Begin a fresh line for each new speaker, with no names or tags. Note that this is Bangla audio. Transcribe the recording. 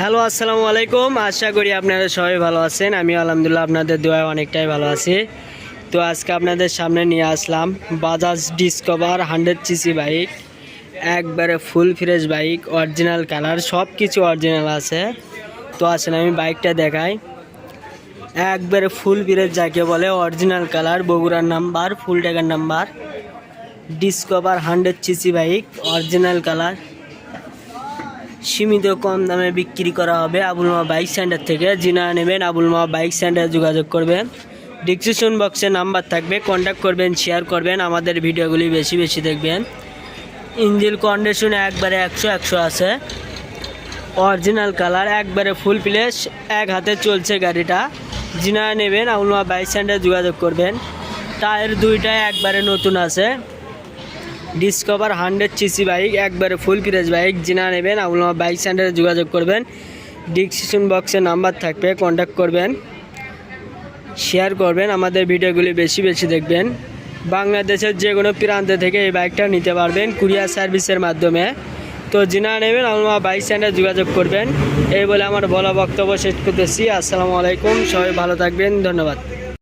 হ্যালো, আসসালামু আলাইকুম। আশা করি আপনারা সবাই ভালো আছেন। আমি আলহামদুলিল্লাহ আপনাদের দোয়ায় অনেকটাই ভালো আছি। তো আজকে আপনাদের সামনে নিয়ে আসলাম Bajaj Discover hundred CC bike একবারে full fresh bike original colour সব কিছু অরিজিনাল আছে। তো আসেন আমি বাইকটা দেখাই। একবারে ফুল ফ্রেশ যাকে বলে অরিজিনাল কালার বগুড়ার number full ট্যাগার number Discover hundred CC bike original colour সীমিত কম দামে বিক্রি করা হবে আবুল মা বাইক সেন্টার থেকে। যিনা নেবেন আবুল মা বাইক সেন্টারে যোগাযোগ করবেন। ডিসক্রিপশন বক্সে নাম্বার থাকবে কন্ট্যাক্ট করবেন শেয়ার করবেন, আমাদের ভিডিওগুলি বেশি বেশি দেখবেন। ইঞ্জিন কন্ডিশন একবারে একশো একশো আছে। অরিজিনাল কালার একবারে ফুল প্লেস এক হাতে চলছে গাড়িটা। যিনা নেবেন আবুল মা বাইক সেন্টারে যোগাযোগ করবেন। টায়ার দুইটাই একবারে নতুন আছে। ডিসকভার হান্ড্রেড সিসি বাইক একবারে ফুল প্রেস বাইক যিনা নেবেন আপনার বাইক সেন্টারে যোগাযোগ করবেন। ডিসক্রিপশন বক্সে নাম্বার থাকবে কন্ট্যাক্ট করবেন শেয়ার করবেন, আমাদের ভিডিওগুলি বেশি বেশি দেখবেন। বাংলাদেশের যে কোনো প্রান্ত থেকে এই বাইকটা নিতে পারবেন কুরিয়ার সার্ভিসের মাধ্যমে। তো যিনা নেবেন আপনার বাইক সেন্টারে যোগাযোগ করবেন। এই বলে আমার বলা বক্তব্য শেষ করতেছি। আসসালামু আলাইকুম, সবাই ভালো থাকবেন, ধন্যবাদ।